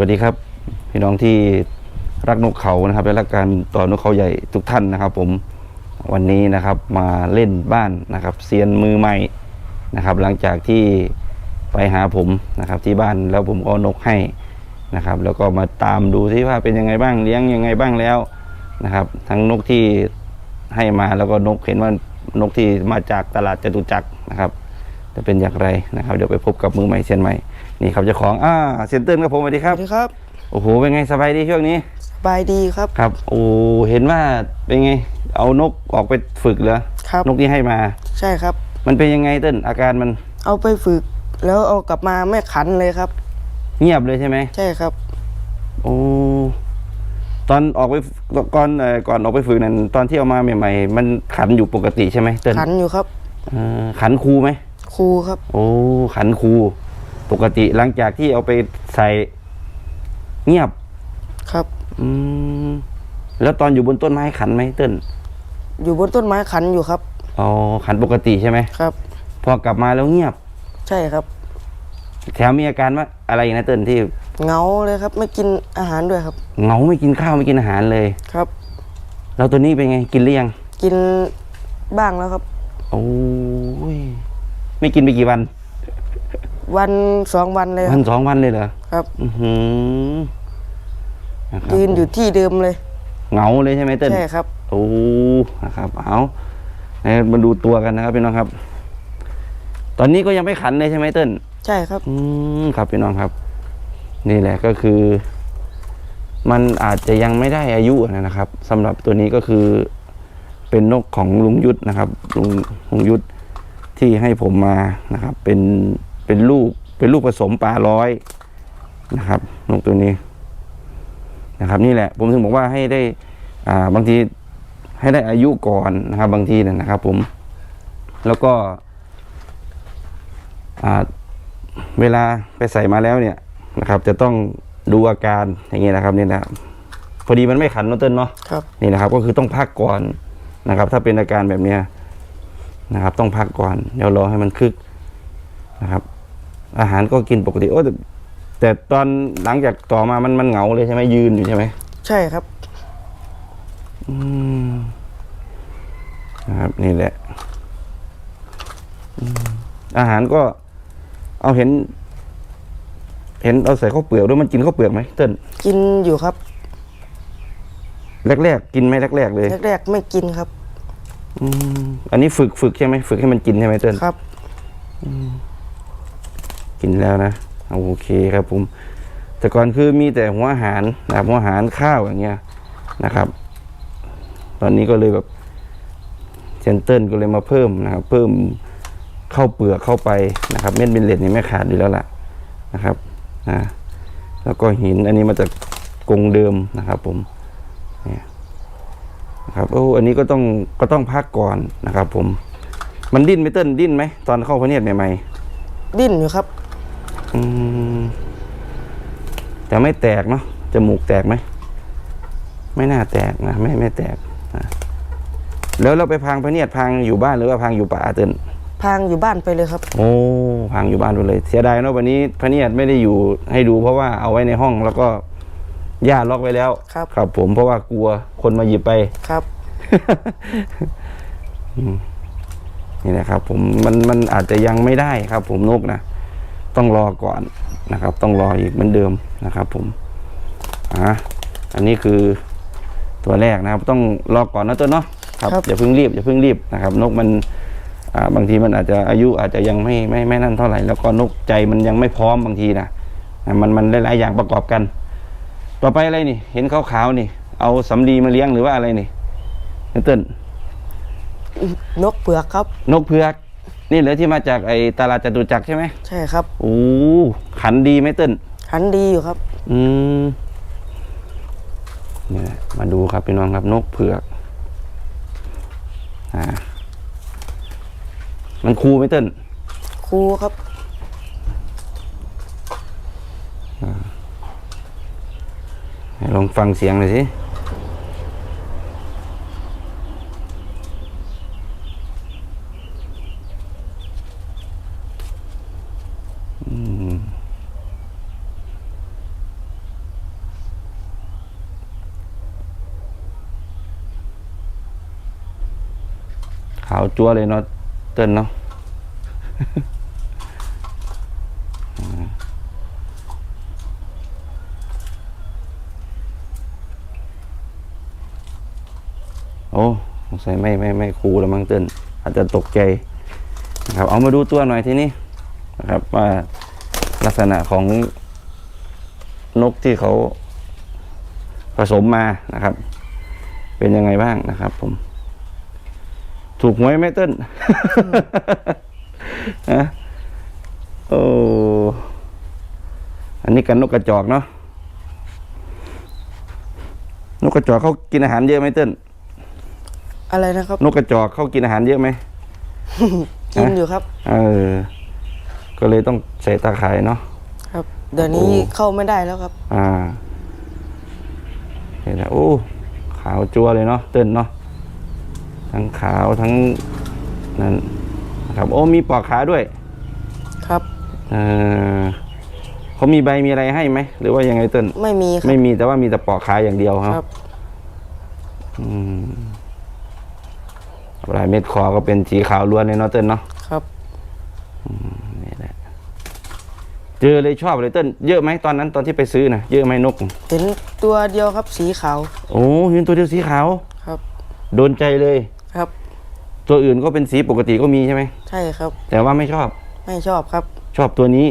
วัสดีครับ พี่น้องที่รักนกเขานะครับและรักการต่อนกเขาใหญ่ทุกท่านนะครับ ผมวันนี้นะครับมาเล่นบ้านนะครับเซียนมือใหม่นะครับ หลังจากที่ไปหาผมนะครับ ที่บ้านแล้วผมก็นกให้นะครับ แล้วก็มาตามดูที่ว่าเป็นยังไงบ้างเลี้ยงยังไงบ้างแล้วนะครับ ทั้งนกที่ให้มาแล้วก็นกเห็นว่านกที่มาจากตลาดจตุจักรนะครับ จะเป็นอย่างไรนะครับ เดี๋ยวไปพบกับมือใหม่เซียนใหม่ นี่ครับเจ้าของอ่าเซียนเติ้ลครับผมสวัสดีคสรับ วัสดีครับโอ้โหเป็นไงสบายดีช่วงนี้สบายดีครับ ครับ โอ้เห็นว่าเป็นไง เอานกออกไปฝึกเหรอครับ นกที่ให้มา ใช่ครับ มันเป็นยังไงเต้นอาการมันเอาไปฝึก แล้วเอากลับมาไม่ขันเลยครับ เงียบเลยใช่ไหมใช่ครับ โอ้ตอนออกไปก่อนเอ่อก่อนออกไปฝึกนั้นตอนที่เอามาใหม่ ๆ มันขันอยู่ปกติใช่ไหมเต้นขันอยู่ครับ เอ่อขันครูไหมครูครับ โอ้ขันครู ปกติหลังจากที่เอาไปใส่เงียบ ครับ อืมแล้วตอนอยู่บนต้นไม้ขันไหมเต้นอยู่บนต้นไม้ขันอยู่ครับอ๋อขันปกติใช่ไหมครับ พอกลับมาแล้วเงียบ ใช่ครับ แถมมีอาการว่าอะไรอีกนะเติ้ลที่เหงาเลยครับ ไม่กินอาหารด้วยครับเหงาไม่กินข้าวไม่กินอาหารเลย ครับ แล้วตัวนี้เป็นไงกินหรือยังกินบ้างแล้วครับ โอ้ยไม่กินไปกี่วัน วันสองวันเลยควัรันบสองวันเลยเหรอครับอือหือนะครับยืนอยู่ที่เดิมเลย เหงาเลยใช่ไหมเติ้ลใช่ครับโอ้นะครับเอาให้มาดูตัวกันนะครับพี่น้องครับ ตอนนี้ก็ยังไม่ขันเลยใช่ไหมเติ้ลใช่ครับ อืมครับพี่น้องครับ นี่แหละก็คือ มันอาจจะยังไม่ได้อายุนะครับสำหรับตัวนี้ก็คือเป็นนกของลุงยุทธนะครับลุงลุงยุทธที่ให้ผมมานะครับ เป็น เป็นลูกเป็นลูกผสมปลาร้อยนะครับนกตัวนี้นะครับ นี่แหละ ผมถึงบอกว่าให้ได้อ่าบางทีให้ได้อายุก่อนนะครับ บางทีเนยนะครับ ผม แล้วก็อ่าเวลาไปใส่มาแล้วเนี่ยนะครับ จะต้องดูอาการอย่างเงี้ยนะครับเนี่ยนะพอดีมันไม่ขันเนอะเต้นเนาะครับนี่นะครับ ก็คือต้องพักก่อนนะครับ ถ้าเป็นอาการแบบเนี้ยนะครับ ต้องพักก่อนเดี๋ยวรอให้มันคึกนะครับ อาหารก็กินปกติโอ้แต่แต่ตอนหลังจากต่อมามันมันเหงาเลยใช่ไหมยืนอยู่ใช่ไหมใช่ครับ อืมนะครับนี่แหละอืมอาหารก็ เอาเห็น เห็นเอาใส่ข้าวเปลือกด้วยมันกินข้าวเปลือกไหมเติ้ลกินอยู่ครับ แรกๆกินไหมแรกๆเลยแรกๆไม่กินครับ อืมอันนี้ฝึกฝึกใช่ไหมฝึกให้มันกินใช่ไหมเติ้ลครับ กินแล้วนะโอเคครับผม แต่ก่อนคือมีแต่หัวอาหารนะครับหัวอาหารข้าวอย่างเงี้ยนะครับ ตอนนี้ก็เลยแบบเซนเติ้ลก็เลยมาเพิ่มนะครับ เพิ่มเข้าเปลือกเข้าไปนะครับ เม็ดเบนเลตนี่ไม่ขาดอยู่แล้วล่ะนะครับนะแล้วก็หินอันนี้มาจากกรงเดิมนะครับ ผมเนี่ยนะครับโอ้อันนี้ก็ต้องก็ต้องพักก่อนนะครับ ผม มันดิ้นไหมเติ้ลดิ้นไหมตอนเข้าพเนียดใหม่ๆดิ้นอยู่ครับ แต่ไม่แตกเนาะจมูกแตกไหม ไม่น่าแตกนะ ไม่ไม่แตกนะแล้วเราไปพังพระเนียดพังอยู่บ้านหรือว่าพังอยู่ป่าเตือนพางอยู่บ้านไปเลยครับ โอ้พังอยู่บ้านไปเลย เสียดายเนาะวันนี้พระเนียดไม่ได้อยู่ให้ดู เพราะว่าเอาไว้ในห้องแล้วก็ย่าล็อกไว้แล้วครับ ครับผมเพราะว่ากลัวคนมาหยิบไปครับนี่แหละครับผมมันมันอาจจะยังไม่ได้ครับผมนกนะ ต้องรอก่อนนะครับ ต้องรออีกเหมือนเดิมนะครับผมอะอันนี้คือตัวแรกนะครับ ต้องรอก่อนนะตัวเนาะครับครับอย่าเพิ่งรีบอย่าเพิ่งรีบนะครับ นกมันอ่าบางทีมันอาจจะอายุอาจจะยังไม่ไม่ไม่นั่นเท่าไหร่ แล้วก็นกใจมันยังไม่พร้อมบางทีนะอะมันมันหลายๆอย่างประกอบกัน ต่อไปอะไรนี่ เห็นขาวๆนี่ เอาสำลีมาเลี้ยงหรือว่าอะไรนี่เติ้ลนกเปลือกครับ นกเผือก นี่เหลือที่มาจากไอ้ตลาดจตุจักรใช่ไหมใช่ครับโอ้ขันดีไหมเติ้ลขันดีอยู่ครับ อืมนี่แหละมาดูครับพี่น้องครับนกเผือก อ่า มันคูไหมเติ้ลครูครับไหนลองฟังเสียงหน่อยสิ ขาวจัวเลยเนาะเติ้ลเนาะโอ้สงสัยไม่ไม่ไม่คูแล้วมั้งเติ้ลอาจจะตกใจนะครับเอามาดูตัวหน่อยทีนี้นะครับว่าลักษณะของนกที่เขาผสมมานะครับ เป็นยังไงบ้างนะครับผม ถูกหวยไหมเติ้ลฮะโอ้อันนี้กันนกกระจอกเนาะนกกระจอกเขากินอาหารเยอะไหมเติ้ลอะไรนะครับนกกระจอกเขากินอาหารเยอะไหมกินอยู่ครับ เออ ก็เลยต้องใส่ตาข่ายเนาะครับ เดี๋ยวนี้โอ้เข้าไม่ได้แล้วครับ อ่าเห็นแล้วโอ้ขาวจัวเลยเนาะเติ้นเนาะ ทั้งขาวทั้งนั่นนะครับโอ้มีปลอกขาด้วยครับเออเขามีใบมีอะไรให้ไหมหรือว่ายังไงเติ้นไม่มีครับ ไม่มีแต่ว่ามีแต่ปลอกขาอย่างเดียวครับครับอืมลายเม็ดคอก็เป็นสีขาวล้วนเลยเนาะเติ้ลเนาะครับ นี่แหละเจอเลยชอบเลยเติ้ลเยอะไหมตอนนั้นตอนที่ไปซื้อนะเยอะไหมนก เห็นตัวเดียวครับสีขาว โอ้เห็นตัวเดียวสีขาว ครับ โดนใจเลยครับ ตัวอื่นก็เป็นสีปกติก็มีใช่ไหมใช่ครับ แต่ว่าไม่ชอบไม่ชอบครับ ชอบตัวนี้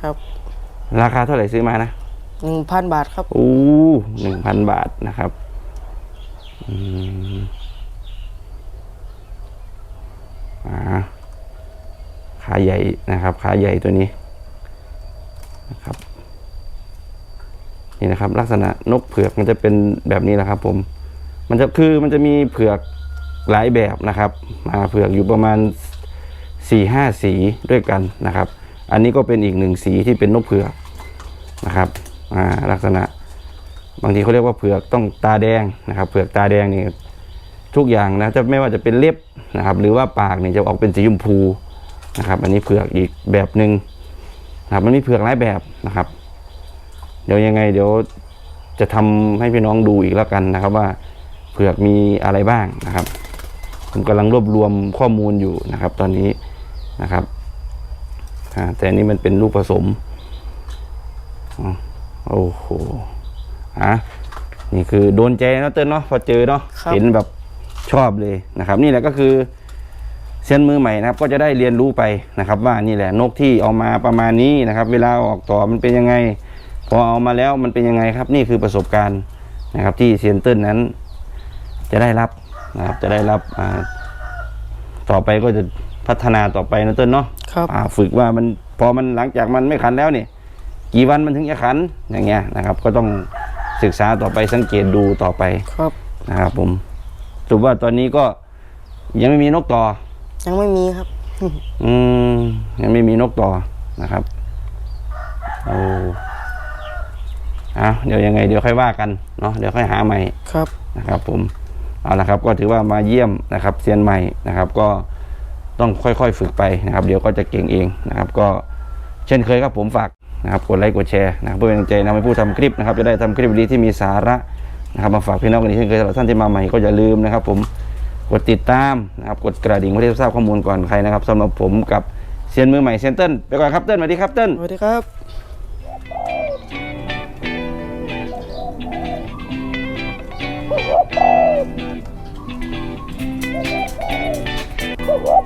ครับ ราคาเท่าไหร่ซื้อมานะหนึ่งพันบาทครับโอ้หนึ่งพันบาทนะครับอืมอ่าขาใหญ่นะครับ ขาใหญ่ตัวนี้นะครับ นี่นะครับ ลักษณะนกเผือกมันจะเป็นแบบนี้แหละครับ ผม มันจะคือมันจะมีเผือก หลายแบบนะครับมาเผือกอยู่ประมาณสี่ห้าสีด้วยกันนะครับ อันนี้ก็เป็นอีกหนึ่งสีที่เป็นนกเผือกนะครับลักษณะบางทีเขาเรียกว่าเผือกต้องตาแดงนะครับเผือกตาแดงนี่ทุกอย่างนะจะไม่ว่าจะเป็นเล็บนะครับหรือว่าปากเนี่ยจะออกเป็นสีชมพูนะครับอันนี้เผือกอีกแบบหนึ่งนะครับมันมีเผือกหลายแบบนะครับ เดี๋ยวยังไงเดี๋ยวจะทำให้พี่น้องดูอีกแล้วกันนะครับว่าเผือกมีอะไรบ้างนะครับ ผมกำลังรวบรวมข้อมูลอยู่นะครับ ตอนนี้นะครับอ่าแต่อันนี้มันเป็นลูกผสมอ๋อโอ้โหอะนี่คือโดนใจเนาะเติ้ลเนาะพอเจอเนาะครับเห็นแบบชอบเลยนะครับ นี่แหละก็คือเซียนมือใหม่นะครับ ก็จะได้เรียนรู้ไปนะครับ ว่านี่แหละนกที่เอามาประมาณนี้นะครับ เวลาออกต่อมันเป็นยังไง พอเอามาแล้วมันเป็นยังไงครับ นี่คือประสบการณ์นะครับ ที่เซียนเติ้ลนั้น จะได้รับ นะครับ จะได้รับอ่าต่อไปก็จะพัฒนาต่อไปนะเติ้ลเนาะครับอ่าฝึกว่ามันพอมันหลังจากมันไม่ขันแล้วเนี่ยกี่วันมันถึงจะขันอย่างเงี้ยนะครับ ก็ต้องศึกษาต่อไปสังเกตดูต่อไปครับนะครับ ผมสรุปว่าตอนนี้ก็ยังไม่มีนกต่อ ยังไม่มีครับ อืมยังไม่มีนกต่อนะครับโอ้เอาเดี๋ยวยังไง เดี๋ยวค่อยว่ากันเนาะเดี๋ยวค่อยหาใหม่ครับนะครับ ผม เอาละครับก็ถือว่ามาเยี่ยมนะครับเซียนใหม่นะครับก็ต้องค่อยๆฝึกไปนะครับ เดี๋ยวก็จะเก่งเองนะครับ ก็เช่นเคยครับผมฝากนะครับกดไลค์กดแชร์นะครับเพื่อเป็นกำลังใจนะให้ผู้ทำคลิปนะครับ จะได้ทำคลิปดีที่มีสาระนะครับมาฝากพี่น้องกันอีกเช่นเคยสำหรับท่านที่มาใหม่ก็อย่าลืมนะครับ ผมกดติดตามนะครับกดกระดิ่งเพื่อที่จะทราบข้อมูลก่อนใครนะครับสำหรับผมกับเซียนมือใหม่เซียนเติ้ลไปก่อนครับเติ้ลสวัสดีครับเติ้ลสวัสดีครับ Woo!